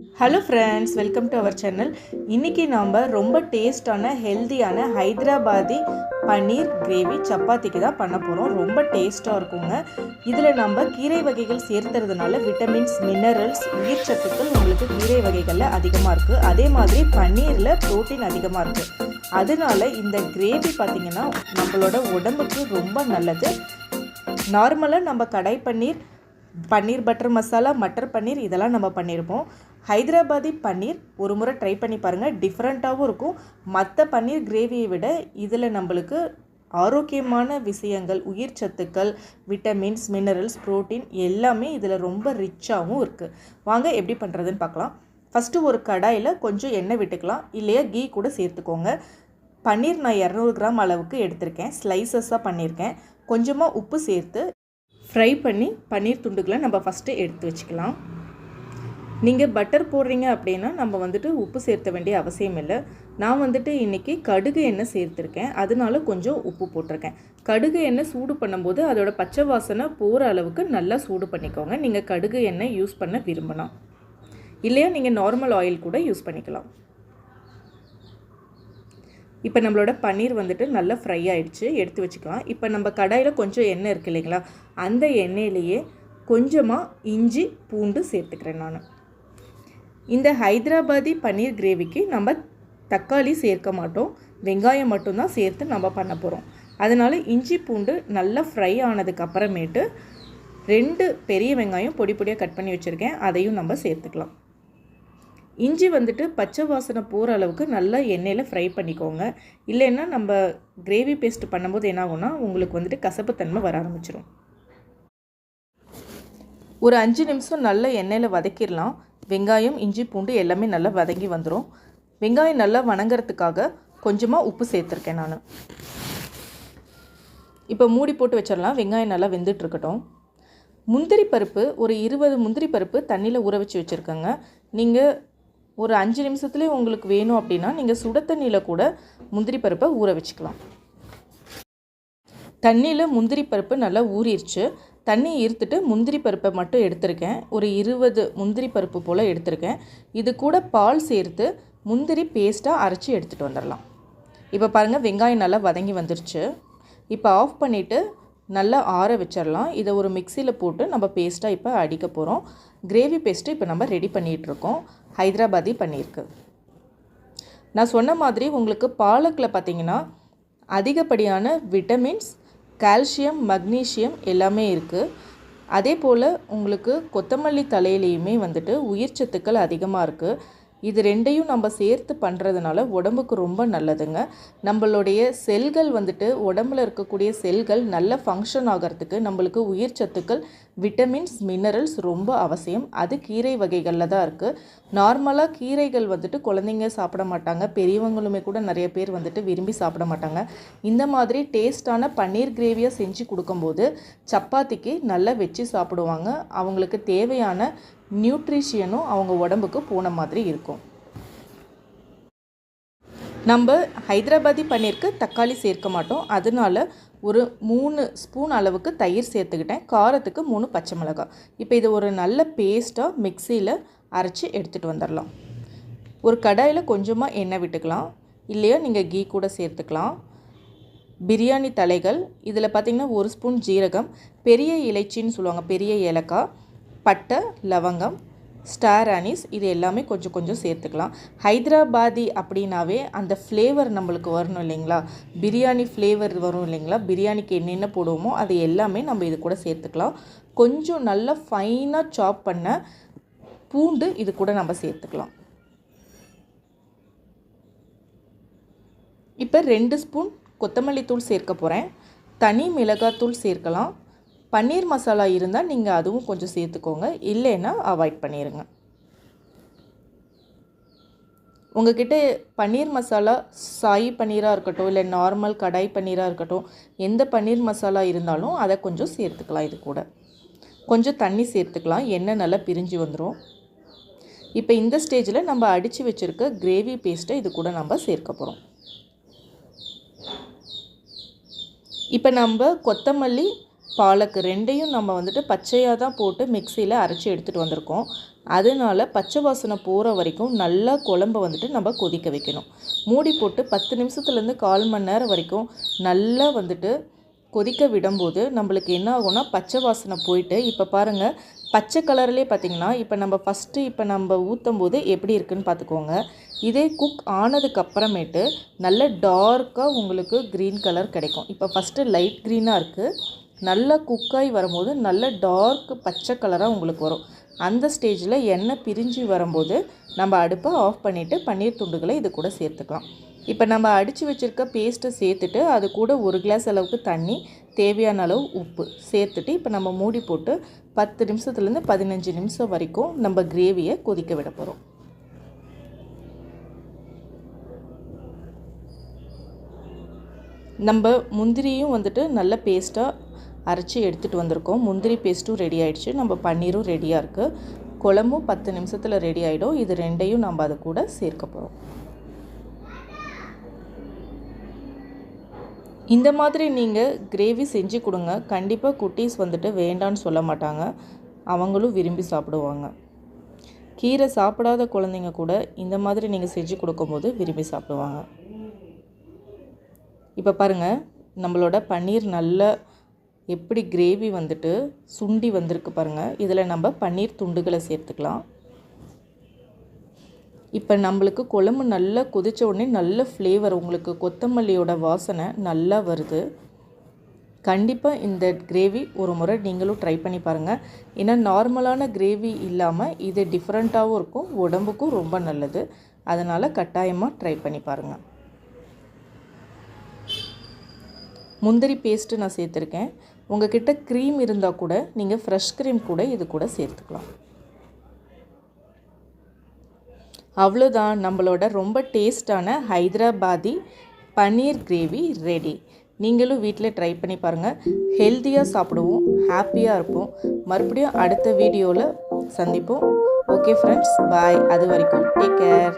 Hello friends welcome to our channel இன்றைக்கி நாம் ரொம்ப டேஸ்டான ஹெல்தியான ஹைதராபாதி பன்னீர் கிரேவி சப்பாத்திக்கு தான் பண்ண போகிறோம் ரொம்ப டேஸ்ட்டாக இருக்குங்க. இதில் நம்ம கீரை வகைகள் சேர்த்துறதுனால விட்டமின்ஸ் மினரல்ஸ் உயிர்ச்சத்துக்கள் உங்களுக்கு கீரை வகைகளில் அதிகமாக இருக்குது அதே மாதிரி பன்னீரில் ப்ரோட்டீன் அதிகமாக இருக்குது அதனால இந்த கிரேவி பார்த்திங்கன்னா நம்மளோட உடம்புக்கு ரொம்ப நல்லது. நார்மலாக நம்ம கடை பன்னீர் பன்னீர் பட்டர் மசாலா மட்டர் பன்னீர் இதெல்லாம் நம்ம பண்ணியிருப்போம். ஹைதராபாதி பன்னீர் ஒரு முறை ட்ரை பண்ணி பாருங்கள் டிஃப்ரெண்ட்டாகவும் இருக்கும். மற்ற பன்னீர் கிரேவியை விட இதில் நம்மளுக்கு ஆரோக்கியமான விஷயங்கள் உயிர் சத்துக்கள் விட்டமின்ஸ் மினரல்ஸ் ப்ரோட்டீன் எல்லாமே இதில் ரொம்ப ரிச்சாகவும் இருக்குது வாங்க எப்படி பண்ணுறதுன்னு பார்க்கலாம். ஃபஸ்ட்டு ஒரு கடாயில் கொஞ்சம் எண்ணெய் விட்டுக்கலாம். இல்லையா கீ கூட சேர்த்துக்கோங்க. பன்னீர் நான் இரநூறு கிராம் அளவுக்கு எடுத்திருக்கேன். ஸ்லைசஸாக பண்ணியிருக்கேன். கொஞ்சமாக உப்பு சேர்த்து ஃப்ரை பண்ணி பன்னீர் துண்டுகளை நம்ம ஃபஸ்ட்டு எடுத்து வச்சுக்கலாம். நீங்கள் பட்டர் போடுறீங்க அப்படின்னா நம்ம வந்துட்டு உப்பு சேர்த்த வேண்டிய அவசியம் இல்லை. நான் வந்துட்டு இன்றைக்கி கடுகு எண்ணெய் சேர்த்துருக்கேன். அதனால கொஞ்சம் உப்பு போட்டிருக்கேன். கடுகு எண்ணெய் சூடு பண்ணும்போது அதோட பச்சை வாசனை போகிற அளவுக்கு நல்லா சூடு பண்ணிக்கோங்க. நீங்கள் கடுகு எண்ணெய் யூஸ் பண்ண விரும்பலாம். இல்லையா நீங்கள் நார்மல் ஆயில் கூட யூஸ் பண்ணிக்கலாம். இப்போ நம்மளோட பன்னீர் வந்துட்டு நல்லா ஃப்ரை ஆகிடுச்சு எடுத்து வச்சுக்கலாம். இப்போ நம்ம கடாயில் கொஞ்சம் எண்ணெய் இருக்குது இல்லைங்களா? அந்த எண்ணெயிலேயே கொஞ்சமாக இஞ்சி பூண்டு சேர்த்துக்கிறேன் நான். இந்த ஹைதராபாதி பன்னீர் கிரேவிக்கு நம்ம தக்காளி சேர்க்க மாட்டோம். வெங்காயம் மட்டும்தான் சேர்த்து நம்ம பண்ண போகிறோம் அதனால் இஞ்சி பூண்டு நல்லா ஃப்ரை ஆனதுக்கப்புறமேட்டு ரெண்டு பெரிய வெங்காயம் பொடி பொடியாக கட் பண்ணி வச்சுருக்கேன். அதையும் நம்ம சேர்த்துக்கலாம். இஞ்சி வந்துட்டு பச்சை வாசனை போகிற அளவுக்கு நல்லா எண்ணெயில் ஃப்ரை பண்ணிக்கோங்க. இல்லைன்னா நம்ம கிரேவி பேஸ்ட் பண்ணும்போது என்ன ஆகும்னா உங்களுக்கு வந்துட்டு கசப்புத்தன்மை வர ஆரம்பிச்சிடும் ஒரு அஞ்சு நிமிஷம் நல்லா எண்ணெயில் வதக்கிடலாம். வெங்காயம் இஞ்சி பூண்டு எல்லாமே நல்லா வதங்கி வந்துடும் வெங்காயம் நல்லா வணங்குறதுக்காக கொஞ்சமாக உப்பு சேர்த்துருக்கேன் நான். இப்போ மூடி போட்டு வச்சிடலாம். வெங்காயம் நல்லா வெந்துட்டுருக்கட்டும் முந்திரி பருப்பு ஒரு இருபது முந்திரி பருப்பு தண்ணியில் ஊற வச்சு வச்சுருக்கேங்க. நீங்கள் ஒரு அஞ்சு நிமிஷத்துலேயே உங்களுக்கு வேணும் அப்படின்னா நீங்கள் சுட தண்ணியில் கூட முந்திரி பருப்பை ஊற வச்சுக்கலாம். தண்ணியில் முந்திரி பருப்பு நல்லா ஊறிடுச்சு தண்ணி ஈர்த்துட்டு முந்திரி பருப்பை மட்டும் எடுத்திருக்கேன். ஒரு இருபது முந்திரி பருப்பு போல் எடுத்திருக்கேன். இது கூட பால் சேர்த்து முந்திரி பேஸ்ட்டாக அரைச்சி எடுத்துகிட்டு வந்துடலாம் இப்போ பாருங்கள் வெங்காயம் நல்லா வதங்கி வந்துருச்சு. இப்போ ஆஃப் பண்ணிவிட்டு நல்லா ஆற வச்சிடலாம் இதை ஒரு மிக்சியில் போட்டு நம்ம பேஸ்ட்டாக இப்போ அடிக்க போகிறோம் கிரேவி பேஸ்ட்டு இப்போ நம்ம ரெடி பண்ணிகிட்ருக்கோம் ஹைதராபாதி பண்ணியிருக்கு நான் சொன்ன மாதிரி உங்களுக்கு பாலக்கில் பார்த்தீங்கன்னா அதிகப்படியான விட்டமின்ஸ் கால்சியம் மக்னீஷியம் எல்லாமே இருக்குது அதே போல் உங்களுக்கு கொத்தமல்லி தலையிலையுமே வந்துட்டு உயிர் சத்துக்கள் அதிகமாக இருக்குது இது ரெண்டையும் நம்ம சேர்த்து பண்ணுறதுனால உடம்புக்கு ரொம்ப நல்லதுங்க. நம்மளுடைய செல்கள் வந்துட்டு உடம்புல இருக்கக்கூடிய செல்கள் நல்ல ஃபங்க்ஷன் ஆகிறதுக்கு நம்மளுக்கு உயிர் சத்துக்கள் விட்டமின்ஸ் மினரல்ஸ் ரொம்ப அவசியம். அது கீரை வகைகளில் தான் இருக்குது நார்மலாக கீரைகள் வந்துட்டு குழந்தைங்க சாப்பிட மாட்டாங்க. பெரியவங்களுமே கூட நிறைய பேர் வந்துட்டு விரும்பி சாப்பிட மாட்டாங்க. இந்த மாதிரி டேஸ்டான பன்னீர் கிரேவியாக செஞ்சு கொடுக்கும்போது சப்பாத்திக்கு நல்லா வச்சு சாப்பிடுவாங்க. அவங்களுக்கு தேவையான நியூட்ரிஷியனும் அவங்க உடம்புக்கு போன மாதிரி இருக்கும். நம்ம ஹைதராபாதி பன்னீருக்கு தக்காளி சேர்க்க மாட்டோம். அதனால ஒரு மூணு ஸ்பூன் அளவுக்கு தயிர் சேர்த்துக்கிட்டேன். காரத்துக்கு மூணு பச்சை மிளகாய் இப்போ இது ஒரு நல்ல பேஸ்ட்டாக மிக்சியில் அரைச்சி எடுத்துகிட்டு வந்துடலாம். ஒரு கடாயில் கொஞ்சமாக எண்ணெய் விட்டுக்கலாம். இல்லையா நீங்கள் கீ கூட சேர்த்துக்கலாம். பிரியாணி தலைகள் இதில் பார்த்திங்கன்னா ஒரு ஸ்பூன் ஜீரகம் பெரிய இலைச்சின்னு சொல்லுவாங்க பெரிய ஏலக்காய் பட்டை லவங்கம் ஸ்டார் அனிஸ் இது எல்லாமே கொஞ்சம் கொஞ்சம் சேர்த்துக்கலாம். ஹைதராபாதி அப்படின்னாவே அந்த ஃப்ளேவர் நம்மளுக்கு வரணும் இல்லைங்களா? பிரியாணி ஃப்ளேவர் வரும் இல்லைங்களா? பிரியாணிக்கு என்னென்ன போடுவோமோ அது எல்லாமே நம்ம இது கூட சேர்த்துக்கலாம். கொஞ்சம் நல்லா ஃபைனாக சாப் பண்ண பூண்டு இது கூட நம்ம சேர்த்துக்கலாம். இப்போ ரெண்டு ஸ்பூன் கொத்தமல்லி தூள் சேர்க்க போகிறேன் தனி மிளகாத்தூள் சேர்க்கலாம். பன்னீர் மசாலா இருந்தால் நீங்கள் அதுவும் கொஞ்சம் சேர்த்துக்கோங்க. இல்லைன்னா அவாய்ட் பண்ணிடுங்க உங்ககிட்ட பன்னீர் மசாலா சாய் பன்னீராக இருக்கட்டும் இல்லை நார்மல் கடாய் பன்னீராக இருக்கட்டும் எந்த பன்னீர் மசாலா இருந்தாலும் அதை கொஞ்சம் சேர்த்துக்கலாம் இது கூட. கொஞ்சம் தண்ணி சேர்த்துக்கலாம். எண்ணெய் நல்லா பிரிஞ்சு வந்துடும் இப்போ இந்த ஸ்டேஜில் நம்ம அடித்து வச்சுருக்க கிரேவி பேஸ்ட்டை இது கூட நம்ம சேர்க்க போகிறோம் இப்போ நம்ம கொத்தமல்லி பாலக்கு ரெண்டையும் நம்ம வந்துட்டு பச்சையாக தான் போட்டு மிக்சியில் அரைச்சி எடுத்துகிட்டு வந்திருக்கோம். அதனால பச்சை வாசனை போகிற வரைக்கும் நல்லா குழம்ப வந்துட்டு நம்ம கொதிக்க வைக்கணும். மூடி போட்டு பத்து நிமிஷத்துலேருந்து கால் மணி நேரம் வரைக்கும் நல்லா வந்துட்டு கொதிக்க விடும்போது நம்மளுக்கு என்ன ஆகும்னா பச்சை வாசனை போயிட்டு இப்போ பாருங்கள் பச்சை கலர்லேயே பார்த்திங்கன்னா இப்போ நம்ம ஃபஸ்ட்டு இப்போ நம்ம ஊற்றும் போது எப்படி இருக்குன்னு பார்த்துக்கோங்க இதே குக் ஆனதுக்கு அப்புறமேட்டு நல்ல டார்க்காக உங்களுக்கு க்ரீன் கலர் கிடைக்கும். இப்போ ஃபஸ்ட்டு லைட் க்ரீனாக இருக்குது நல்லா குக்காகி வரும்போது நல்ல டார்க் பச்சை கலராக உங்களுக்கு வரும். அந்த ஸ்டேஜில் எண்ணெய் பிரிஞ்சு வரும்போது நம்ம அடுப்பை ஆஃப் பண்ணிவிட்டு பன்னீர் துண்டுகளை இது கூட சேர்த்துக்கலாம். இப்போ நம்ம அடித்து வச்சுருக்க பேஸ்ட்டை சேர்த்துட்டு அது கூட ஒரு கிளாஸ் அளவுக்கு தண்ணி தேவையான அளவு உப்பு சேர்த்துட்டு இப்போ நம்ம மூடி போட்டு பத்து நிமிஷத்துலேருந்து பதினஞ்சு நிமிஷம் வரைக்கும் நம்ம கிரேவியை கொதிக்க விட போகிறோம் நம்ம முந்திரியும் வந்துட்டு நல்ல பேஸ்ட்டாக அரைச்சி எடுத்துகிட்டு வந்திருக்கோம். முந்திரி பேஸ்ட்டும் ரெடி ஆகிடுச்சு நம்ம பன்னீரும் ரெடியாக இருக்குது குழம்பும் பத்து நிமிஷத்தில் ரெடி ஆகிடும் இது ரெண்டையும் நம்ம அதை கூட சேர்க்க போகிறோம் இந்த மாதிரி நீங்கள் கிரேவி செஞ்சு கொடுங்க. கண்டிப்பாக குட்டீஸ் வந்துட்டு வேண்டான்னு சொல்ல மாட்டாங்க. அவங்களும் விரும்பி சாப்பிடுவாங்க. கீரை சாப்பிடாத குழந்தைங்க கூட இந்த மாதிரி நீங்கள் செஞ்சு கொடுக்கும்போது விரும்பி சாப்பிடுவாங்க. இப்போ பாருங்கள் நம்மளோட பன்னீர் நல்ல எப்படி கிரேவி வந்துட்டு சுண்டி வந்திருக்கு பாருங்கள் இதில் நம்ம பன்னீர் துண்டுகளை சேர்த்துக்கலாம். இப்போ நம்மளுக்கு குழம்பு நல்லா கொதித்த உடனே நல்ல ஃப்ளேவர் உங்களுக்கு கொத்தமல்லியோட வாசனை நல்லா வருது. கண்டிப்பாக இந்த கிரேவி ஒரு முறை நீங்களும் ட்ரை பண்ணி பாருங்கள் ஏன்னா நார்மலான கிரேவி இல்லாமல் இது டிஃப்ரெண்ட்டாகவும் இருக்கும் உடம்புக்கும் ரொம்ப நல்லது. அதனால் கட்டாயமாக ட்ரை பண்ணி பாருங்கள் முந்திரி பேஸ்ட்டு நான் சேர்த்துருக்கேன். உங்ககிட்ட க்ரீம் இருந்தால் கூட நீங்கள் ஃப்ரெஷ் க்ரீம் கூட இது கூட சேர்த்துக்கலாம். அவ்வளோதான் நம்மளோட ரொம்ப டேஸ்டான ஹைதராபாதி பன்னீர் கிரேவி ரெடி நீங்களும் வீட்டில் ட்ரை பண்ணி பாருங்கள் ஹெல்த்தியாக சாப்பிடுவோம் ஹாப்பியாக இருப்போம். மறுபடியும் அடுத்த வீடியோவில் சந்திப்போம். ஓகே ஃப்ரெண்ட்ஸ் பாய் அது வரைக்கும் டேக் கேர்